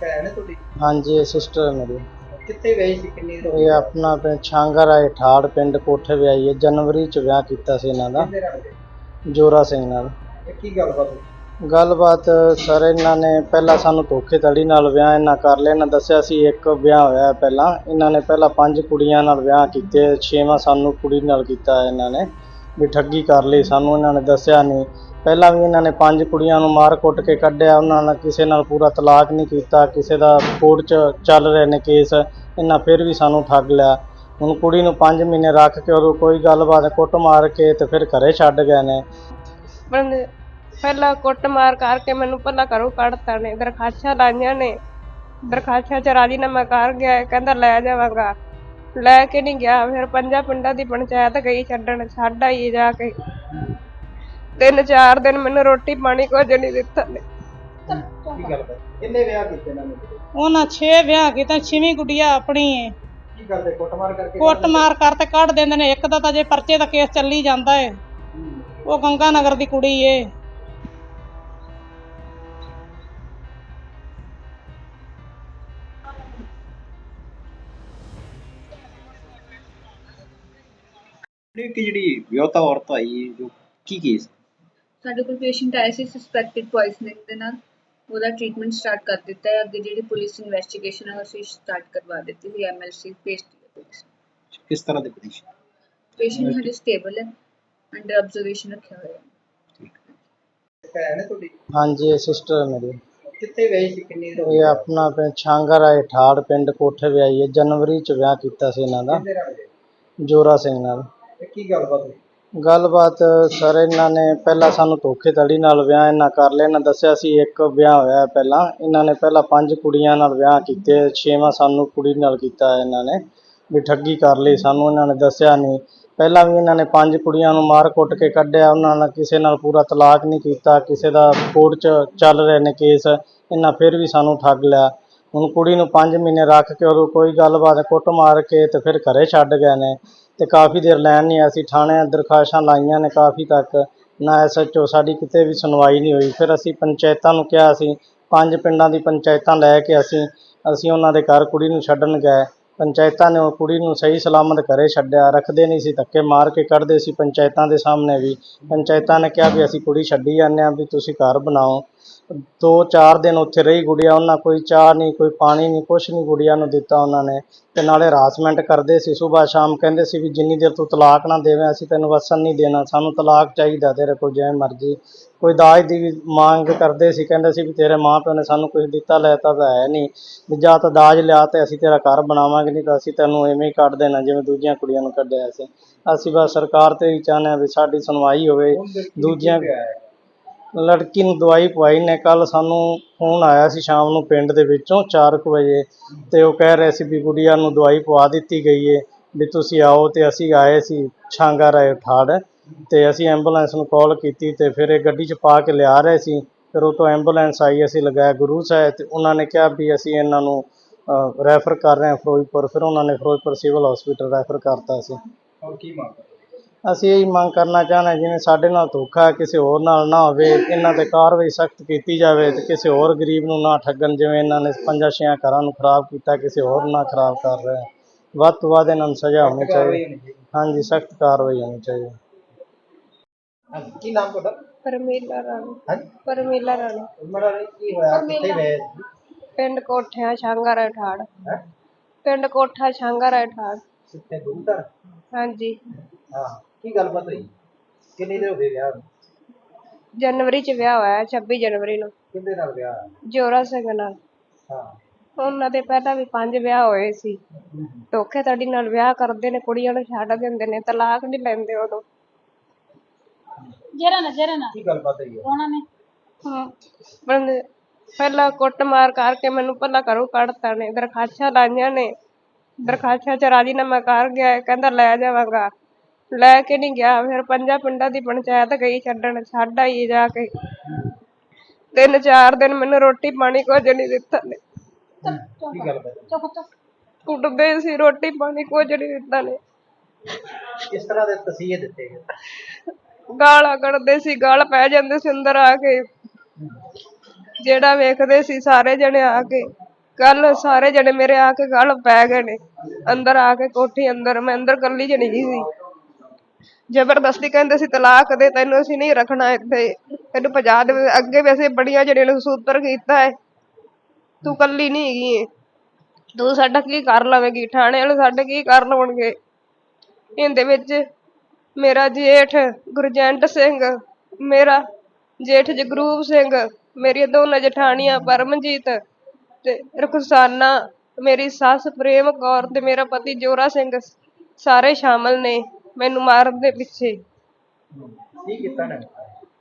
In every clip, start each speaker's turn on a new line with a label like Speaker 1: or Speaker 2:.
Speaker 1: ਭੈਣ ਹੈ ਤੁਹਾਡੀ?
Speaker 2: ਹਾਂਜੀ ਸਿਸਟਰ ਮੇਰੀ।
Speaker 1: ਕਿੱਥੇ ਗਈ ਸੀ ਕਿੰਨੀ ਦੇਰ
Speaker 2: ਇਹ ਆਪਣਾ ਪਿੰਡ ਛਾਂਗਰ ਆਏ ਠਾੜ ਪਿੰਡ ਕੋਠੇ ਵਿਆਹੀ ਹੈ। ਜਨਵਰੀ ਚ ਵਿਆਹ ਕੀਤਾ ਸੀ ਇਹਨਾਂ ਦਾ।
Speaker 1: ਕਿੰਨੇ
Speaker 2: ਜੋਰਾ ਸਿੰਘ ਨਾਲ।
Speaker 1: ਇਹ ਕੀ ਗੱਲਬਾਤ ਹੋਈ?
Speaker 2: ਗੱਲਬਾਤ ਸਰ ਇਹਨਾਂ ਨੇ ਪਹਿਲਾਂ ਸਾਨੂੰ ਧੋਖੇਧੜੀ ਨਾਲ ਵਿਆਹ ਇਹਨਾਂ ਕਰ ਲਿਆ। ਇਹਨਾਂ ਦੱਸਿਆ ਸੀ ਇੱਕ ਵਿਆਹ ਹੋਇਆ ਹੈ ਪਹਿਲਾਂ। ਇਹਨਾਂ ਨੇ ਪਹਿਲਾਂ ਪੰਜ ਕੁੜੀਆਂ ਨਾਲ ਵਿਆਹ ਕੀਤੇ। ਛੇਵਾਂ ਸਾਨੂੰ ਕੁੜੀ ਨਾਲ ਕੀਤਾ ਇਹਨਾਂ ਨੇ। ਵੀ ਠੱਗੀ ਕਰ ਲਈ ਸਾਨੂੰ। ਇਹਨਾਂ ਨੇ ਦੱਸਿਆ ਨਹੀਂ। ਪਹਿਲਾਂ ਵੀ ਇਹਨਾਂ ਨੇ ਪੰਜ ਕੁੜੀਆਂ ਨੂੰ ਮਾਰ ਕੁੱਟ ਕੇ ਕੱਢਿਆ, ਉਹਨਾਂ ਨਾਲ ਕਿਸੇ ਨਾਲ ਪੂਰਾ ਤਲਾਕ ਨਹੀਂ ਕੀਤਾ, ਕਿਸੇ ਦਾ ਕੋਰਟ 'ਚ ਚੱਲ ਰਹੇ ਨੇ ਕੇਸ, ਇਹਨਾਂ ਫਿਰ ਵੀ ਸਾਨੂੰ ਠੱਗ ਲਿਆ। ਹੁਣ ਕੁੜੀ ਨੂੰ 5 ਮਹੀਨੇ ਰੱਖ ਕੇ ਉਦੋਂ ਕੋਈ ਗੱਲਬਾਤ ਕੁੱਟ ਮਾਰ ਕੇ ਤੇ ਫਿਰ ਘਰੇ ਛੱਡ ਗਏ ਨੇ।
Speaker 3: ਬੰਦੇ ਪਹਿਲਾਂ ਕੁੱਟ ਮਾਰ ਕਰਕੇ ਮੈਨੂੰ ਪਹਿਲਾਂ ਘਰੋਂ ਕੱਢਤਾ ਨੇ, ਦਰਖਾਸਤਾਂ ਲਾਈਆਂ ਨੇ। ਦਰਖਾਸਤਾਂ ਚ ਰਾਜੀਨਾਮਾ ਕਰ ਗਿਆ, ਕਹਿੰਦਾ ਲੈ ਜਾਵਾਂਗਾ। ਲੈ ਕੇ ਨਹੀਂ ਗਿਆ, ਫਿਰ ਪੰਜਾਂ ਪਿੰਡਾਂ ਦੀ ਪੰਚਾਇਤ ਗਈ ਛੱਡਣ, ਛੱਡ ਆਈ ਜਾ ਕੇ। ਤਿੰਨ ਚਾਰ ਦਿਨ ਮੈਨੂੰ ਰੋਟੀ ਪਾਣੀ ਕੁਝ ਨਹੀਂ ਦਿੱਤਾ ਨੇ।
Speaker 1: ਕੀ ਗੱਲਬਾਤ ਕਿੰਨੇ ਵਿਆਹ ਕੀਤੇ ਇਹਨਾਂ ਨੇ
Speaker 4: ਉਹਨਾਂ 6 ਵਿਆਹ ਕੀਤਾ ਛੇਵੀਂ ਗੁੱਡੀਆ ਆਪਣੀ ਏ।
Speaker 1: ਕੀ ਕਰਦੇ ਕੁੱਟਮਾਰ ਕਰਕੇ
Speaker 4: ਕੁੱਟ ਮਾਰ ਕਰ ਤੇ ਕੱਢ ਦਿੰਦੇ ਨੇ। ਇੱਕ ਦਾ ਤਾਂ ਜੇ ਪਰਚੇ ਦਾ ਕੇਸ ਚੱਲੀ ਜਾਂਦਾ ਏ। ਉਹ ਗੰਗਾ ਨਗਰ ਦੀ ਕੁੜੀ ਏ।
Speaker 1: ਕਿ ਜਿਹੜੀ ਵਿਆਹਤਾ ਔਰਤ ਆਈ ਜੋ ਕੀ ਕੇਸ?
Speaker 5: ਸਾਡੇ ਕੋਲ ਪੇਸ਼ੈਂਟ ਆਇਆ ਸੀ ਸਸਪੈਕਟਡ ਪੋਇਜ਼ਨਿੰਗ ਦੇ ਨਾਲ। ਉਹਦਾ ਟ੍ਰੀਟਮੈਂਟ ਸਟਾਰਟ ਕਰ ਦਿੱਤਾ ਹੈ। ਅੱਗੇ ਜਿਹੜੀ ਪੁਲਿਸ ਇਨਵੈਸਟੀਗੇਸ਼ਨ ਹੈ ਉਹ ਅਸੀਂ ਸਟਾਰਟ ਕਰਵਾ ਦਿੱਤੀ ਸੀ ਐਮਐਲਸੀ ਪੁਲਿਸ।
Speaker 1: ਕਿਸ ਤਰ੍ਹਾਂ ਦੀ ਕੰਡੀਸ਼ਨ
Speaker 5: ਪੇਸ਼ੈਂਟ ਸਾਡੇ ਸਟੇਬਲ ਹੈ ਅੰਡਰ ਆਬਜ਼ਰਵੇਸ਼ਨ ਰੱਖਿਆ ਹੋਇਆ ਹੈ।
Speaker 1: ਭੈਣ ਹੈ ਤੁਹਾਡੀ?
Speaker 2: ਹਾਂਜੀ ਸਿਸਟਰ ਮੇਰੀ।
Speaker 1: ਕਿੱਥੇ ਗਈ ਸੀ? ਕਿੰਨੀ ਦੇਰ
Speaker 2: ਇਹ ਆਪਣਾ ਪਿੰਡ ਛਾਂਗਰ ਆਏ ਠਾੜ ਪਿੰਡ ਕੋਠੇ ਵਿਆਹੀ ਹੈ। ਜਨਵਰੀ ਚ ਵਿਆਹ ਕੀਤਾ ਸੀ ਇਹਨਾਂ ਦਾ।
Speaker 1: ਕਿੰਨੇ ਰੰਗ ਦੇ
Speaker 2: ਜੋਰਾ ਸਿੰਘ ਨਾਲ।
Speaker 1: ਇਹ ਕੀ ਗੱਲਬਾਤ ਹੋਈ?
Speaker 2: ਗੱਲਬਾਤ ਸਰ, ਇਹਨਾਂ ਨੇ ਪਹਿਲਾਂ ਸਾਨੂੰ ਧੋਖੇਧੜੀ ਨਾਲ ਵਿਆਹ ਇਹਨਾਂ ਕਰ ਲਿਆ। ਇਹਨਾਂ ਦੱਸਿਆ ਸੀ ਇੱਕ ਵਿਆਹ ਹੋਇਆ ਪਹਿਲਾਂ। ਇਹਨਾਂ ਨੇ ਪਹਿਲਾਂ ਪੰਜ ਕੁੜੀਆਂ ਨਾਲ ਵਿਆਹ ਕੀਤੇ, ਛੇਵਾਂ ਸਾਨੂੰ ਕੁੜੀ ਨਾਲ ਕੀਤਾ ਇਹਨਾਂ ਨੇ, ਵੀ ਠੱਗੀ ਕਰ ਲਈ ਸਾਨੂੰ, ਇਹਨਾਂ ਨੇ ਦੱਸਿਆ ਨਹੀਂ। ਪਹਿਲਾਂ ਵੀ ਇਹਨਾਂ ਨੇ ਪੰਜ ਕੁੜੀਆਂ ਨੂੰ ਮਾਰ ਕੁੱਟ ਕੇ ਕੱਢਿਆ, ਉਹਨਾਂ ਨਾਲ ਕਿਸੇ ਨਾਲ ਪੂਰਾ ਤਲਾਕ ਨਹੀਂ ਕੀਤਾ, ਕਿਸੇ ਦਾ ਕੋਰਟ 'ਚ ਚੱਲ ਰਹੇ ਨੇ ਕੇਸ, ਇਹਨਾਂ ਫਿਰ ਵੀ ਸਾਨੂੰ ਠੱਗ ਲਿਆ। ਹੁਣ ਕੁੜੀ ਨੂੰ 5 ਮਹੀਨੇ ਰੱਖ ਕੇ ਉਦੋਂ ਕੋਈ ਗੱਲਬਾਤ, ਕੁੱਟ ਮਾਰ ਕੇ ਤੇ ਫਿਰ ਘਰੇ ਛੱਡ ਗਏ ਨੇ। ਤੇ ਕਾਫੀ ਦੇਰ ਲੈਣ ਨਹੀਂ ਅਸੀਂ ਸੀ। ਥਾਣੇ ਦਰਖਾਸ਼ਾਂ ਲਾਈਆਂ ਨੇ ਕਾਫੀ ਤੱਕ। ਨਾ ਐਸਐਚਓ ਸਾਡੀ ਕਿਤੇ ਵੀ ਸੁਣਵਾਈ ਨਹੀਂ ਹੋਈ। ਫਿਰ ਅਸੀਂ ਪੰਚਾਇਤਾਂ ਨੂੰ ਕਿਹਾ ਅਸੀਂ ਪੰਜ ਪਿੰਡਾਂ ਦੀ ਪੰਚਾਇਤਾਂ ਲੈ ਕੇ ਅਸੀਂ ਅਸੀਂ ਉਹਨਾਂ ਦੇ ਘਰ ਕੁੜੀ ਨੂੰ ਛੱਡਣ ਗਏ। ਪੰਚਾਇਤਾਂ ਨੇ ਉਹ ਕੁੜੀ ਨੂੰ ਸਹੀ ਸਲਾਮਤ ਘਰੇ ਛੱਡਿਆ। ਰੱਖਦੇ ਨਹੀਂ ਸੀ, ਧੱਕੇ ਮਾਰ ਕੇ ਕੱਢਦੇ ਸੀ ਪੰਚਾਇਤਾਂ ਦੇ ਸਾਹਮਣੇ ਵੀ। ਪੰਚਾਇਤਾਂ ਨੇ ਕਿਹਾ ਵੀ ਅਸੀਂ ਕੁੜੀ ਛੱਡੀ ਜਾਂਦੇ ਹਾਂ, ਵੀ ਤੁਸੀਂ ਘਰ ਬਣਾਓ। ਦੋ ਚਾਰ ਦਿਨ ਉੱਥੇ ਰਹੀ ਗੁੜੀਆ, ਉਹਨਾਂ ਕੋਈ ਚਾਹ ਨਹੀਂ, ਕੋਈ ਪਾਣੀ ਨਹੀਂ, ਕੁਛ ਨਹੀਂ ਗੁੜੀਆ ਨੂੰ ਦਿੱਤਾ ਉਹਨਾਂ ਨੇ। ਤੇ ਨਾਲੇ ਹਰਾਸਮੈਂਟ ਕਰਦੇ ਸੀ ਸਵੇਰ ਸ਼ਾਮ ਕਹਿੰਦੇ ਸੀ ਵੀ ਜਿੰਨੀ ਦੇਰ ਤੂੰ ਤਲਾਕ ਨਾ ਦੇਵੇਂ, ਅਸੀਂ ਤੈਨੂੰ ਵਸਣ ਨਹੀਂ ਦੇਣਾ, ਸਾਨੂੰ ਤਲਾਕ ਚਾਹੀਦਾ ਤੇਰੇ ਕੋਲ ਜਿਵੇਂ ਮਰਜ਼ੀ। ਕੋਈ ਦਾਜ ਦੀ ਵੀ ਮੰਗ ਕਰਦੇ ਸੀ, ਕਹਿੰਦੇ ਸੀ ਵੀ ਤੇਰੇ ਮਾਂ ਪਿਓ ਨੇ ਸਾਨੂੰ ਕੁਝ ਦਿੱਤਾ ਲੈਤਾ ਤਾਂ ਹੈ ਨਹੀਂ। ਵੀ ਜਾਂ ਤਾਂ ਦਾਜ ਲਿਆ ਤੇ ਅਸੀਂ ਤੇਰਾ ਘਰ ਬਣਾਵਾਂਗੇ, ਨਹੀਂ ਤਾਂ ਅਸੀਂ ਤੈਨੂੰ ਐਵੇਂ ਹੀ ਕੱਢ ਦੇਣਾ, ਜਿਵੇਂ ਦੂਜੀਆਂ ਕੁੜੀਆਂ ਨੂੰ ਕੱਢਿਆ ਸੀ। ਅਸੀਂ ਬਸ ਸਰਕਾਰ ਤੇ ਹੀ ਚਾਹੁੰਦੇ ਹਾਂ ਵੀ ਸਾਡੀ ਸੁਣਵਾਈ ਹੋਵੇ, ਦੂਜੀਆਂ ਲੜਕੀ ਨੂੰ ਦਵਾਈ ਪਵਾਈ ਨੇ ਕੱਲ ਸਾਨੂੰ ਫੋਨ ਆਇਆ ਸੀ ਸ਼ਾਮ ਨੂੰ ਪਿੰਡ ਦੇ ਵਿੱਚੋਂ 4 ਵਜੇ ਤੇ ਉਹ ਕਹਿ ਰਹੇ ਸੀ ਵੀ ਗੁੜੀਆ ਨੂੰ ਦਵਾਈ ਪਵਾ ਦਿੱਤੀ ਗਈ ਏ, ਵੀ ਤੁਸੀਂ ਆਓ ਤੇ ਅਸੀਂ ਆਏ ਸੀ ਛਾਂਗਾ ਰਾਏ ਠਾੜ ਤੇ ਅਸੀਂ ਐਂਬੂਲੈਂਸ ਨੂੰ ਕਾਲ ਕੀਤੀ ਤੇ ਫਿਰ ਇਹ ਗੱਡੀ 'ਚ ਪਾ ਕੇ ਲਿਆ ਰਹੇ ਸੀ। ਫਿਰ ਉਹ ਤੋਂ ਐਂਬੂਲੈਂਸ ਆਈ, ਅਸੀਂ ਲਗਾਇਆ ਗੁਰੂ ਸਾਹਿਬ ਤੇ ਉਹਨਾਂ ਨੇ ਕਿਹਾ ਵੀ ਅਸੀਂ ਇਹਨਾਂ ਨੂੰ ਰੈਫਰ ਕਰ ਰਹੇ ਹਾਂ ਫਿਰੋਜ਼ਪੁਰ। ਫਿਰ ਉਹਨਾਂ ਨੇ ਫਿਰੋਜ਼ਪੁਰ ਸਿਵਲ ਹਸਪੀਟਲ ਰੈਫਰ ਕਰਤਾ ਸੀ।
Speaker 1: ਹੋਰ ਕੀ ਮੰਗ
Speaker 2: ਅਸੀਂ ਇਹ ਮੰਗ ਕਰਨਾ ਚਾਹੁੰਦੇ ਹਾਂ ਜਿਵੇਂ ਸਾਡੇ ਨਾਲ ਧੋਖਾ ਕਿਸੇ ਹੋਰ ਨਾਲ ਨਾ ਹੋਵੇ ਇਹਨਾਂ ਤੇ ਕਾਰਵਾਈ ਸਖਤ ਕੀਤੀ ਜਾਵੇ ਤੇ ਕਿਸੇ ਹੋਰ ਗਰੀਬ ਨੂੰ ਨਾ ਠੱਗਣ ਜਿਵੇਂ ਇਹਨਾਂ ਨੇ ਪੰਜਾਂ ਛੇਆਂ ਘਰਾਂ ਨੂੰ ਖਰਾਬ ਕੀਤਾ ਕਿਸੇ ਹੋਰ ਨੂੰ ਨਾ ਖਰਾਬ ਕਰ ਰਹੇ ਵੱਧ ਤੋਂ ਵੱਧ ਇਹਨਾਂ ਨੂੰ ਸਜ਼ਾ ਹੋਣੀ ਚਾਹੀਦੀ। ਹਾਂਜੀ ਸਖਤ ਕਾਰਵਾਈ ਹੋਣੀ ਚਾਹੀਦੀ।
Speaker 1: ਹਾਂਜੀ, ਕੀ ਨਾਮ ਤੁਹਾਡਾ?
Speaker 3: ਪਰਮੀਲਾ ਰਾਣੀ।
Speaker 1: ਹਾਂਜੀ?
Speaker 3: ਪਰਮੀਲਾ ਰਾਣੀ।
Speaker 1: ਵਾਲੀ ਕੀ ਹੋਇਆ? ਕਿੱਥੇ ਗਏ
Speaker 3: ਪਿੰਡ ਕੋਠਿਆਂ ਛਾਂਗਰ ਠਾੜ
Speaker 1: ਹੈ?
Speaker 3: ਪਿੰਡ ਕੋਠਾ ਠਾੜ
Speaker 1: ਕਿੱਥੇ
Speaker 3: ਹਾਂਜੀ।
Speaker 1: ਹਾਂ। ਕੀ ਗੱਲਬਾਤ ਹੋਈ? ਕਿੰਨੀ ਦੇਰ ਹੋ ਗਈ ਵਿਆਹ ਨੂੰ?
Speaker 3: ਜਨਵਰੀ ਚ ਵਿਆਹ ਹੋਇਆ 26 ਜਨਵਰੀ ਨੂੰ।
Speaker 1: ਕਿੰਦੇ ਨਾਲ ਵਿਆਹ
Speaker 3: ਜੋਰਾ ਸਿੰਘ ਨਾਲ।
Speaker 1: ਹਾਂ।
Speaker 3: ਉਹਨਾਂ ਦੇ ਪਹਿਲਾਂ ਵੀ ਪੰਜ ਵਿਆਹ ਹੋਏ ਸੀ। ਧੋਖੇਧੜੀ ਨਾਲ ਵਿਆਹ ਕਰਦੇ ਨੇ ਕੁੜੀਆਂ ਨੂੰ ਛੱਡ ਦਿੰਦੇ ਨੇ ਤਲਾਕ ਨਹੀਂ ਲੈਂਦੇ ਉਦੋਂ।
Speaker 4: ਜਰਾ ਨਾ ਜਰਾ ਨਾ।
Speaker 1: ਕੀ ਗੱਲਬਾਤ ਹੋਈ ਹੈ
Speaker 4: ਉਹਨਾਂ ਨੇ।
Speaker 3: ਹਮ, ਬੰਦੇ ਪਹਿਲਾਂ ਕੁੱਟ ਮਾਰ ਕਰਕੇ ਮੈਨੂੰ ਪਹਿਲਾਂ ਘਰੋਂ ਕੱਢਤਾ ਨੇ ਦਰਖਾਸਤਾਂ ਲਾਈਆਂ ਨੇ। ਦਰਖਾਸਤਾਂ ਚ ਰਾਜੀਨਾਮਾ ਕਰ ਗਿਆ ਹੈ, ਕਹਿੰਦਾ ਲੈ ਜਾਵਾਂਗਾ। ਲੈ ਕੇ ਨਹੀਂ ਗਿਆ ਫਿਰ ਪੰਜਾਂ ਪਿੰਡਾਂ ਦੀ ਪੰਚਾਇਤ ਗਈ ਛੱਡਣ ਛੱਡ ਆਈ ਜਾ ਕੇ। ਤਿੰਨ ਚਾਰ ਦਿਨ ਮੈਨੂੰ ਰੋਟੀ ਪਾਣੀ ਕੁਝ ਨਹੀਂ ਦਿੱਤਾ। ਨੇ
Speaker 1: ਕੀ
Speaker 3: ਕੁੱਟਦੇ ਸੀ ਰੋਟੀ ਪਾਣੀ ਕੁਝ ਨਹੀਂ ਦਿੱਤਾ ਨੇ।
Speaker 1: ਕਿਸ ਤਰ੍ਹਾਂ ਦੇ ਤਸੀਹੇ ਦਿੱਤੇ ਗਏ?
Speaker 3: ਗਾਲਾਂ ਕੱਢਦੇ ਸੀ ਗਾਲ ਪੈ ਜਾਂਦੇ ਸੀ ਅੰਦਰ ਆ ਕੇ। ਜਿਹੜਾ ਵੇਖਦੇ ਸੀ ਸਾਰੇ ਜਣੇ ਆ ਕੇ। ਕੱਲ ਸਾਰੇ ਜਣੇ ਮੇਰੇ ਆ ਕੇ ਗਲ ਪੈ ਗਏ ਨੇ। ਅੰਦਰ ਆ ਕੇ ਕੋਠੀ ਅੰਦਰ ਮੈਂ ਅੰਦਰ ਕੱਲੀ ਜਣੀ ਸੀ। ਜ਼ਬਰਦਸਤੀ ਕਹਿੰਦੇ ਸੀ ਤਲਾਕ ਦੇ, ਤੈਨੂੰ ਅਸੀਂ ਨਹੀਂ ਰੱਖਣਾ ਇੱਥੇ। ਤੈਨੂੰ ਭਜਾ ਦੇ ਅੱਗੇ ਵੈਸੇ ਬੜੀਆਂ ਜਿਹੜੀਆਂ ਨੂੰ ਸੂਤਰ ਕੀਤਾ ਹੈ। ਤੂੰ ਕੱਲੀ ਨਹੀਂ ਹੈਗੀ ਏ। ਤੂੰ ਸਾਡਾ ਕੀ ਕਰ ਲਵੇਂਗੀ? ਥਾਣੇ ਵਾਲੇ ਸਾਡੇ ਕੀ ਕਰ ਲਵਣਗੇ? ਇਹਦੇ ਵਿੱਚ ਮੇਰਾ ਜੇਠ ਗੁਰਜੰਟ ਸਿੰਘ, ਮੇਰਾ ਜੇਠ ਜਗਰੂਪ ਸਿੰਘ, ਮੇਰੀਆਂ ਦੋਨਾਂ ਜਠਾਣੀਆਂ ਪਰਮਜੀਤ ਤੇ ਰਖਸਾਨਾ, ਮੇਰੀ ਸੱਸ ਪ੍ਰੇਮ ਕੌਰ ਤੇ ਮੇਰਾ ਪਤੀ ਜੋਰਾ ਸਿੰਘ, ਸਾਰੇ ਸ਼ਾਮਲ ਨੇ। ਮੈਨੂੰ ਮਾਰਨ ਦੇ ਪਿੱਛੇ।
Speaker 1: ਕੀ ਕੀਤਾ ਨੇ?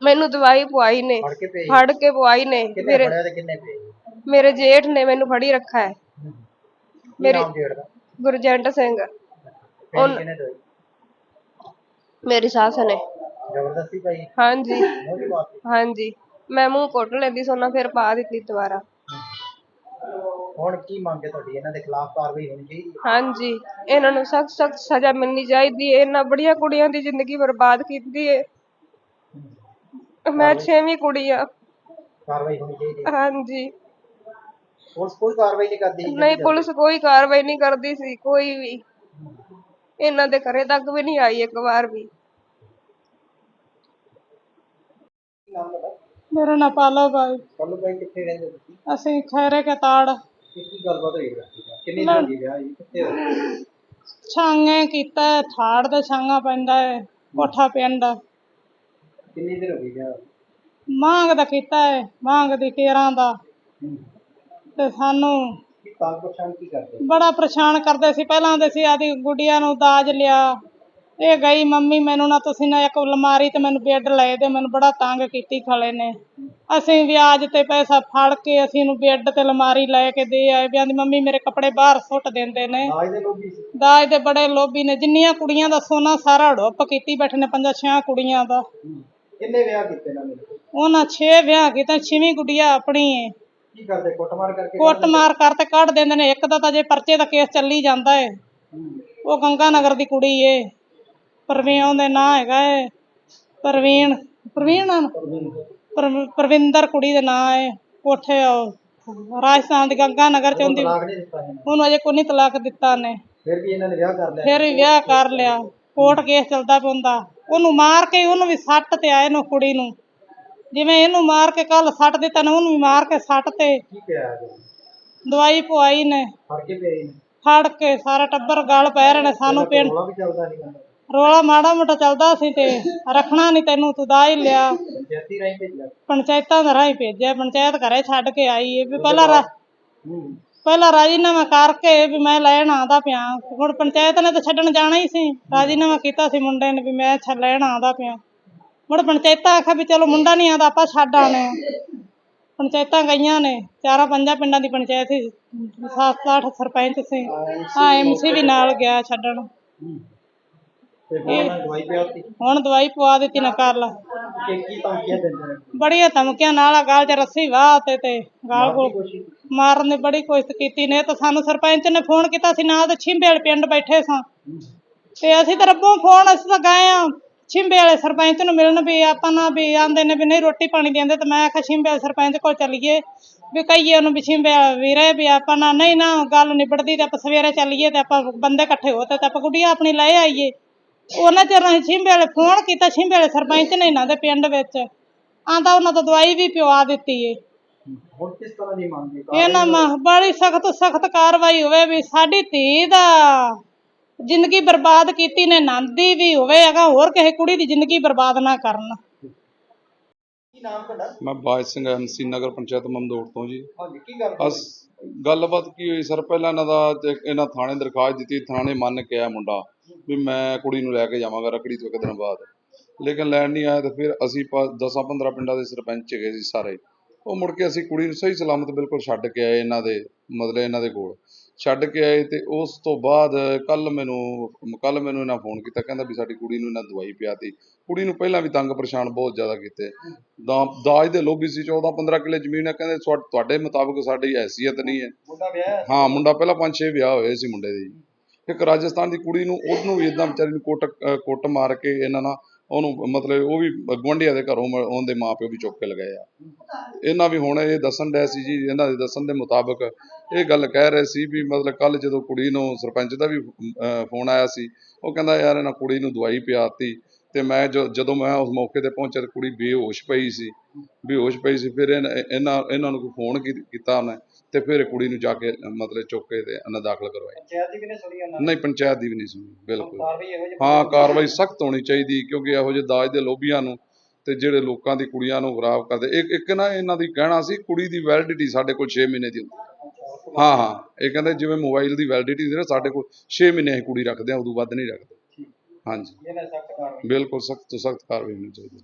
Speaker 3: ਮੈਨੂੰ ਦਵਾਈ ਪਵਾਈ ਨੇ।
Speaker 1: ਫੜ ਕੇ ਭੇਜ।
Speaker 3: ਫੜ ਕੇ ਪਵਾਈ ਨੇ।
Speaker 1: ਕਿੰਨੇ
Speaker 3: ਮੇਰੇ
Speaker 1: ਫੜਿਆ ਤੇ ਕਿੰਨੇ ਭੇਜ?
Speaker 3: ਮੇਰੇ ਜੇਠ ਨੇ ਮੈਨੂੰ ਫੜੀ ਰੱਖਾ ਹੈ।
Speaker 1: ਮੇਰੀ
Speaker 3: ਮੇਰੀ
Speaker 1: ਨਾਮ ਜੇੜ ਦਾ?
Speaker 3: ਗੁਰਜੰਟ ਸਿੰਘ।
Speaker 1: ਕਿੰਨੇ ਦੋਈ
Speaker 3: ਮੇਰੀ ਸੱਸ ਨੇ।
Speaker 1: ਜ਼ਬਰਦਸਤੀ ਭਾਈ?
Speaker 3: ਹਾਂਜੀ।
Speaker 1: ਬਾਤ
Speaker 3: ਹਾਂਜੀ। ਮੈਂ ਮੂੰਹ ਕੁੱਟ ਲੈਂਦੀ ਸੋਨਾ ਫਿਰ ਪਾ ਦਿੱਤੀ ਦੁਬਾਰਾ।
Speaker 1: ਹੁਣ ਕੀ ਮੰਗ ਹੈ ਤੁਹਾਡੀ? ਇਹਨਾਂ ਦੇ ਖਿਲਾਫ ਕਾਰਵਾਈ ਹੋਣੀ ਚਾਹੀਦੀ ਹੈ।
Speaker 3: ਹਾਂਜੀ। ਇਹਨਾਂ ਨੂੰ ਸਖਤ ਸਖਤ ਸਜ਼ਾ ਮਿਲਣੀ ਚਾਹੀਦੀ ਹੈ। ਇਹਨਾਂ ਬੜੀਆਂ ਕੁੜੀਆਂ ਦੀ ਜ਼ਿੰਦਗੀ ਬਰਬਾਦ ਕੀਤੀ ਹੈ। ਮੈਂ ਛੇਵੀਂ ਕੁੜੀ ਆ।
Speaker 1: ਕਾਰਵਾਈ ਹੋਣੀ ਚਾਹੀਦੀ ਹੈ।
Speaker 3: ਹਾਂਜੀ।
Speaker 1: ਪੁਲਿਸ ਕੋਈ ਕਾਰਵਾਈ ਨਹੀਂ ਕਰਦੀ
Speaker 3: ਨਹੀਂ ਪੁਲਿਸ ਕੋਈ ਕਾਰਵਾਈ ਨਹੀਂ ਕਰਦੀ ਸੀ ਕੋਈ ਵੀ। ਇਹਨਾਂ ਦੇ ਘਰੇ ਤੱਕ ਵੀ ਨਹੀਂ ਆਈ ਇੱਕ ਵਾਰ ਵੀ।
Speaker 4: ਮੇਰਾ ਨਾਂ ਪਾਲੋ ਬਾਈ।
Speaker 1: ਕੱਲੂ ਭਾਈ ਕਿੱਥੇ ਰਹਿੰਦੇ ਤੁਸੀਂ?
Speaker 4: ਅਸੀਂ ਖੈਰੇ ਕੇ ਤਾੜ
Speaker 1: ਕੀ ਕੀ ਗੱਲਬਾਤ ਹੋਈ ਰਾਤੀ ਦਾ? ਕਿੰਨੀ ਦਿਨ ਦੀ ਵਿਆਹ ਜੀ ਕਿੱਥੇ ਹੋਇਆ
Speaker 4: ਛਾਂਗੇ ਕੀਤਾ ਹੈ, ਥਾੜ ਦੇ ਛਾਂਗਾ ਪੈਂਦਾ ਹੈ ਕੋਠਾ ਪਿੰਡ।
Speaker 1: ਕਿੰਨੀ ਦਿਨ ਹੋ ਗਈ ਵਿਆਹ
Speaker 4: ਮੰਗ ਦਾ ਕੀਤਾ ਹੈ ਮੰਗ ਦੀ ਕੇਰਾਂ ਦਾ।
Speaker 1: ਹੂੰ।
Speaker 4: ਤੇ ਸਾਨੂੰ
Speaker 1: ਕੀ ਪਰੇਸ਼ਾਨ ਕੀ ਕਰਦੇ?
Speaker 4: ਬੜਾ ਪਰੇਸ਼ਾਨ ਕਰਦੇ ਸੀ। ਪਹਿਲਾਂ ਦੇ ਸੀ ਆਦੀ ਗੁੱਡੀਆਂ ਨੂੰ ਦਾਜ ਲਿਆ। ਇਹ ਗਈ ਮੰਮੀ ਮੈਨੂੰ ਨਾ ਤੁਸੀਂ ਨਾ ਇੱਕ ਅਲਮਾਰੀ ਤੇ ਮੈਨੂੰ ਬੈੱਡ ਲਏ ਦੇ ਮੈਨੂੰ ਬੜਾ ਤੰਗ ਕੀਤੀ ਖਲੇ ਨੇ। ਅਸੀਂ ਵਿਆਜ ਤੇ ਪੈਸਾ ਫੜ ਕੇ ਅਸੀਂ ਇਹਨੂੰ ਬੈੱਡ ਤੇ ਅਲਮਾਰੀ ਲੈ ਕੇ ਦੇ ਆਏ ਵੀ ਆਂਦੀ ਮੰਮੀ ਮੇਰੇ ਕੱਪੜੇ ਬਾਹਰ ਸੁੱਟ ਦਿੰਦੇ ਨੇ।
Speaker 1: ਦਾਜ ਦੇ
Speaker 4: ਬੜੇ ਲੋਭੀ ਨੇ। ਜਿੰਨੀਆਂ ਕੁੜੀਆਂ ਦਾ ਸੋਨਾ ਸਾਰਾ ਹੜੱਪ ਕੀਤੀ ਬੈਠੇ ਨੇ ਪੰਜਾਂ ਛਿਆਂ ਕੁੜੀਆਂ ਦਾ।
Speaker 1: ਕਿੰਨੇ ਵਿਆਹ ਕੀਤੇ ਨਾ? ਮੇਰੇ
Speaker 4: ਉਹਨਾਂ 6 ਵਿਆਹ ਕੀਤੇ ਛੇਵੀਂ ਗੁੱਡੀਆ ਆਪਣੀ ਏ।
Speaker 1: ਕੀ ਕਰਦੇ? ਕੁੱਟਮਾਰ ਕਰਕੇ
Speaker 4: ਕੁੱਟ ਮਾਰ ਕਰ ਤੇ ਕੱਢ ਦਿੰਦੇ ਨੇ। ਇੱਕ ਦਾ ਤਾਂ ਜੇ ਪਰਚੇ ਦਾ ਕੇਸ ਚੱਲੀ ਜਾਂਦਾ ਏ।
Speaker 1: ਹੂੰ।
Speaker 4: ਉਹ ਗੰਗਾ ਨਗਰ ਦੀ ਕੁੜੀ ਏ। ਪ੍ਰਵੀਨ ਦੇ ਨਾਂ ਹੈਗਾ ਏ। ਪ੍ਰਵੀਨ ਪ੍ਰਵੀਨ ਨਾ? ਪਰ- ਪ੍ਰਵਿੰਦਰ ਕੁੜੀ ਦੇ ਨਾਂ ਏ। ਕੋਠੇ ਉਹ ਰਾਜਸਥਾਨ ਦੀ ਗੰਗਾ ਨਗਰ ਚ ਹੁੰਦੀ।
Speaker 1: ਤਲਾਕ ਨਹੀਂ ਦਿੱਤਾ ਇਹਨੇ।
Speaker 4: ਉਹਨੂੰ ਅਜੇ ਕੋਈ ਨਹੀਂ ਤਲਾਕ ਦਿੱਤਾ ਨੇ
Speaker 1: ਫਿਰ ਵੀ ਇਹਨਾਂ ਨੇ ਵਿਆਹ ਕਰ ਲਿਆ।
Speaker 4: ਫਿਰ ਵੀ ਵਿਆਹ ਕਰ ਲਿਆ। ਕੋਰਟ ਕੇਸ ਚੱਲਦਾ ਪੈਂਦਾ ਉਹਨੂੰ ਮਾਰ ਕੇ ਉਹਨੂੰ ਵੀ ਸੱਟ ਤੇ ਆਏ ਨੂੰ ਕੁੜੀ ਨੂੰ। ਜਿਵੇਂ ਇਹਨੂੰ ਮਾਰ ਕੇ ਕੱਲ ਸੱਟ ਦਿੱਤਾ ਨੇ ਉਹਨੂੰ ਵੀ ਮਾਰ ਕੇ ਸੱਟ ਤੇ
Speaker 1: ਕੀ ਪਿਆ
Speaker 4: ਦਵਾਈ ਪਵਾਈ ਨੇ।
Speaker 1: ਫੜ ਕੇ
Speaker 4: ਫੜ ਕੇ ਸਾਰਾ ਟੱਬਰ ਗਲ ਪੈ ਰਹੇ ਨੇ। ਸਾਨੂੰ ਪਿੰਡ
Speaker 1: ਰੌਲਾ ਵੀ ਚੱਲਦਾ ਸੀਗਾ
Speaker 4: ਰੋਲਾ ਮਾੜਾ ਮੋਟਾ ਚੱਲਦਾ ਸੀ ਤੇ ਰੱਖਣਾ ਨਹੀਂ ਤੈਨੂੰ ਤੂੰ ਦਾ ਹੀ ਲਿਆ।
Speaker 1: ਪੰਚਾਇਤੀ ਰਾਹੀਂ ਭੇਜਿਆ।
Speaker 4: ਪੰਚਾਇਤਾਂ ਦਾ ਰਾਹੀਂ ਭੇਜਿਆ ਪੰਚਾਇਤ ਘਰੇ ਛੱਡ ਕੇ ਆਈ ਏ ਵੀ ਪਹਿਲਾਂ ਰਾ-
Speaker 1: ਹੂੰ।
Speaker 4: ਪਹਿਲਾਂ ਰਾਜੀਨਾਮਾ ਕਰਕੇ ਵੀ ਮੈਂ ਲੈਣ ਆਉਂਦਾ ਪਿਆ। ਹੁਣ ਪੰਚਾਇਤ ਨੇ ਤਾਂ ਛੱਡਣ ਜਾਣਾ ਹੀ ਸੀ। ਰਾਜੀਨਾਮਾ ਕੀਤਾ ਸੀ ਮੁੰਡੇ ਨੇ ਵੀ ਮੈਂ ਛੱਡ ਲੈਣ ਆਉਂਦਾ ਪਿਆ। ਮੁੜ ਪੰਚਾਇਤਾਂ ਆਖਿਆ ਵੀ ਚਲੋ ਮੁੰਡਾ ਨਹੀਂ ਆਉਂਦਾ ਆਪਾਂ ਛੱਡ ਆਣੇ ਪੰਚਾਇਤਾਂ ਗਈਆਂ ਨੇ ਚਾਰਾਂ ਪੰਜਾਂ ਪਿੰਡਾਂ ਦੀ ਪੰਚਾਇਤ ਸੀ। ਸੱਤ ਅੱਠ ਸਰਪੰਚ ਸੀ। ਹਾਂ ਐਮਸੀ ਵੀ ਨਾਲ ਗਿਆ ਛੱਡਣ।
Speaker 1: ਤੇ ਹੁਣ ਦਵਾਈ
Speaker 4: ਹੁਣ ਦਵਾਈ ਪਵਾ ਦਿੱਤੀ ਨਾ ਕਰ ਲਾ।
Speaker 1: ਕਿ ਕੀ ਧਮਕੀਆਂ ਦਿੰਦੇ ਨੇ?
Speaker 4: ਬੜੀਆਂ ਧਮਕੀਆਂ ਨਾਲ ਆ ਗਾਲ 'ਚ ਰੱਸੀ ਵਾਹ ਤੇ ਤੇ ਗਾਲ
Speaker 1: ਕੋਸ਼ਿਸ਼
Speaker 4: ਮਾਰਨ ਦੀ ਬੜੀ ਕੋਸ਼ਿਸ਼ ਕੀਤੀ ਨੇ। ਤਾਂ ਸਾਨੂੰ ਸਰਪੰਚ ਨੇ ਫੋਨ ਕੀਤਾ ਸੀ ਨਾਲ ਤੇ ਛਿੰਬੇ ਵਾਲੇ ਪਿੰਡ ਬੈਠੇ ਸਾਂ। ਤੇ ਅਸੀਂ ਤਾਂ ਰੱਬੋਂ ਫੋਨ ਅਸੀਂ ਤਾਂ ਗਏ ਆ। ਛਿੰਬੇ ਵਾਲੇ ਸਰਪੰਚ ਨੂੰ ਮਿਲਣ ਵੀ ਆਪਾਂ ਨਾ ਵੀ ਆਂਦੇ ਨੇ ਵੀ ਨਹੀਂ ਰੋਟੀ ਪਾਣੀ ਦਿੰਦੇ। ਤੇ ਮੈਂ ਆਖਿਆ ਛਿੰਬੇ ਵਾਲੇ ਸਰਪੰਚ ਕੋਲ ਚੱਲੀਏ। ਵੀ ਕਹੀਏ ਉਹਨੂੰ ਵੀ ਛਿੰਬੇ ਵਾਲਾ ਵੀਰੇ ਵੀ ਆਪਾਂ ਨਾ ਨਹੀਂ ਨਾ ਗੱਲ ਨਿਬੜਦੀ ਤੇ ਆਪਾਂ ਸਵੇਰੇ ਚੱਲੀਏ ਤੇ ਆਪਾਂ ਬੰਦੇ ਇਕੱਠੇ ਹੋ ਤੇ ਤੇ ਆਪਾਂ ਗੁੱਡੀਆਂ ਆਪਣੀ ਲੈ ਆਈਏ। ਉਹਨਾਂ ਚਿਰ ਅਸੀਂ ਛਿੰਬੇ ਵਾਲੇ ਫੋਨ ਕੀਤਾ ਛਿੰਬੇ ਵਾਲੇ ਸਰਪੰਚ ਨੇ ਇਹਨਾਂ ਦੇ ਪਿੰਡ ਵਿੱਚ। ਆਂਦਾ ਉਹਨਾਂ ਤੋਂ ਦਵਾਈ ਵੀ ਪਿਵਾ ਦਿੱਤੀ ਏ।
Speaker 1: ਹੁਣ ਕਿਸ ਤਰ੍ਹਾਂ ਦੀ ਮੰਗ ਹੈ?
Speaker 4: ਇਹਨਾਂ ਮਾ ਬੜੀ ਸਖਤ ਸਖਤ ਕਾਰਵਾਈ ਹੋਵੇ ਵੀ ਸਾਡੀ ਧੀ ਦਾ ਜ਼ਿੰਦਗੀ ਬਰਬਾਦ ਕੀਤੀ ਨੇ ਨੰਦੀ ਵੀ ਹੋਵੇ ਹੈਗਾ ਹੋਰ ਕਿਸੇ ਕੁੜੀ ਦੀ ਜ਼ਿੰਦਗੀ ਬਰਬਾਦ ਨਾ ਕਰਨ।
Speaker 1: ਕੀ ਨਾਮ ਤੁਹਾਡਾ?
Speaker 6: ਮੈਂ ਬਾਜ ਸਿੰਘ ਐਮਸੀ ਨਗਰ ਪੰਚਾਇਤ ਮਮਦੋੜ ਤੋਂ ਜੀ।
Speaker 1: ਹਾਂਜੀ ਕੀ ਗੱਲ
Speaker 6: ਗੱਲਬਾਤ ਕੀ ਹੋਈ ਸਰ? ਪਹਿਲਾਂ ਇਹਨਾਂ ਦਾ ਤੇ ਇਹਨਾਂ ਥਾਣੇ ਦਰਖਾਸਤ ਦਿੱਤੀ ਥਾਣੇ ਮੰਨ ਕੇ ਆਇਆ ਮੁੰਡਾ। ਵੀ ਮੈਂ ਕੁੜੀ ਨੂੰ ਲੈ ਕੇ ਜਾਵਾਂਗਾ ਰੱਖੜੀ ਤੋਂ ਇੱਕ ਦਿਨ ਬਾਅਦ। ਲੇਕਿਨ ਲੈਣ ਨਹੀਂ ਆਇਆ ਤੇ ਫਿਰ ਅਸੀਂ 10 15 ਪਿੰਡਾਂ ਦੇ ਸਰਪੰਚ ਹੈਗੇ ਸੀ ਸਾਰੇ। ਉਹ ਮੁੜ ਕੇ ਅਸੀਂ ਕੁੜੀ ਨੂੰ ਸਹੀ ਸਲਾਮਤ ਬਿਲਕੁਲ ਛੱਡ ਕੇ ਆਏ ਇਹਨਾਂ ਦੇ ਮਤਲਬ ਇਹਨਾਂ ਦੇ ਕੋਲ। ਛੱਡ ਕੇ ਆਏ ਤੇ ਉਸ ਤੋਂ ਬਾਅਦ ਕੱਲ ਮੈਨੂੰ ਕੱਲ ਮੈਨੂੰ ਇਹਨਾਂ ਫੋਨ ਕੀਤਾ ਕਹਿੰਦਾ ਵੀ ਸਾਡੀ ਕੁੜੀ ਨੂੰ ਇਹਨਾਂ ਦਵਾਈ ਪਿਆਤੀ। ਕੁੜੀ ਨੂੰ ਪਹਿਲਾਂ ਵੀ ਤੰਗ ਪਰੇਸ਼ਾਨ ਬਹੁਤ ਜ਼ਿਆਦਾ ਕੀਤੇ। ਦਾਜ ਦੇ ਲੋਭੀ ਸੀ 14 15 ਕਿੱਲੇ ਜ਼ਮੀਨ ਹੈ ਕਹਿੰਦੇ ਤੁਹਾ- ਤੁਹਾਡੇ ਮੁਤਾਬਕ ਸਾਡੀ ਹੈਸੀਅਤ ਨਹੀਂ ਹੈ।
Speaker 1: ਮੁੰਡਾ ਵਿਆਹ ਹੈ?
Speaker 6: ਮੁੰਡਾ ਪਹਿਲਾਂ ਪੰਜ ਛੇ ਵਿਆਹ ਹੋਏ ਸੀ ਮੁੰਡੇ ਦੇ। ਇੱਕ ਰਾਜਸਥਾਨ ਦੀ ਕੁੜੀ ਨੂੰ ਉਹਨੂੰ ਵੀ ਇਦਾਂ ਵਿਚਾਰੀ ਨੂੰ ਕੁੱਟ ਅਹ ਕੁੱਟ ਮਾਰ ਕੇ ਇਹਨਾਂ ਨਾਲ ਉਹਨੂੰ ਮਤਲਬ ਉਹ ਵੀ ਗੁਆਂਢੀਆਂ ਦੇ ਘਰੋਂ ਮ- ਉਹਦੇ ਮਾਪਿਓ ਵੀ ਚੁੱਕ ਕੇ ਲਗਾਏ ਆ। ਇਹਨਾਂ ਵੀ ਹੁਣ ਇਹ ਦੱਸਣ ਡਿਆ ਸੀ ਜੀ ਇਹਨਾਂ ਦੇ ਦੱਸਣ ਦੇ ਮੁਤਾਬਕ ਇਹ ਗੱਲ ਕਹਿ ਰਹੇ ਸੀ ਵੀ ਮਤਲਬ ਕੱਲ ਜਦੋਂ ਕੁੜੀ ਨੂੰ ਸਰਪੰਚ ਦਾ ਵੀ ਅਹ, ਫੋਨ ਆਇਆ ਸੀ ਉਹ ਕਹਿੰਦਾ ਯਾਰ ਇਹਨਾਂ ਕੁੜੀ ਨੂੰ ਦਵਾਈ ਪਿਆਤੀ ਤੇ ਮੈਂ ਜੋ- ਜਦੋਂ ਮੈਂ ਉਸ ਮੌਕੇ ਤੇ ਪਹੁੰਚਿਆ ਤੇ ਕੁੜੀ ਬੇਹੋਸ਼ ਪਈ ਸੀ ਬੇਹੋਸ਼ ਪਈ ਸੀ ਫਿਰ ਇਹਨਾਂ ਇਹਨਾਂ ਇਹਨਾਂ ਨੂੰ ਫੋਨ ਕੀਤਾ ਉਹਨੇ। ਤੇ ਫਿਰ ਕੁੜੀ ਨੂੰ ਜਾ ਕੇ ਮਤਲਬ ਚੁੱਕ ਤੇ ਇਹਨਾਂ ਦਾਖਲ ਕਰਵਾਈ।
Speaker 2: ਪੰਚਾਇਤ ਦੀ ਵੀ ਨਹੀਂ ਸੁਣੀ ਉਹਨਾਂ
Speaker 6: ਨਹੀਂ ਪੰਚਾਇਤ ਦੀ ਵੀ ਨਹੀਂ ਸੁਣੀ ਬਿਲਕੁਲ। ਹਾਂ ਕਾਰਵਾਈ ਸਖਤ ਹੋਣੀ ਚਾਹੀਦੀ ਕਿਉਂਕਿ ਇਹੋ ਜਿਹੇ ਦਾਜ ਦੇ ਲੋਭੀਆਂ ਨੂੰ ਤੇ ਜਿਹੜੇ ਲੋਕਾਂ ਦੀ ਕੁੜੀਆਂ ਨੂੰ ਖਰਾਬ ਕਰਦੇ। ਇੱਕ ਇੱਕ ਨਾ ਇਹਨਾਂ ਦੀ ਕਹਿਣਾ ਸੀ ਕੁੜੀ ਦੀ ਵੈਲਿਡਿਟੀ ਸਾਡੇ ਕੋਲ 6 ਮਹੀਨੇ ਦੀ ਹੁੰਦੀ। ਹਾਂ ਹਾਂ। ਇਹ ਕਹਿੰਦੇ ਜਿਵੇਂ ਮੋਬਾਈਲ ਦੀ ਵੈਲਿਡਿਟੀ ਨਾ ਸਾਡੇ ਕੋਲ 6 ਮਹੀਨੇ ਅਸੀਂ ਕੁੜੀ ਰੱਖਦੇ ਹਾਂ ਉਦੋਂ ਵੱਧ ਨਹੀਂ ਰੱਖਦੇ। ਹਾਂਜੀ।
Speaker 2: ਇਹਨਾਂ ਸਖਤ ਕਾਰਵਾਈ
Speaker 6: ਬਿਲਕੁਲ ਸਖਤ ਤੋਂ ਸਖਤ ਕਾਰਵਾਈ ਹੋਣੀ ਚਾਹੀਦੀ।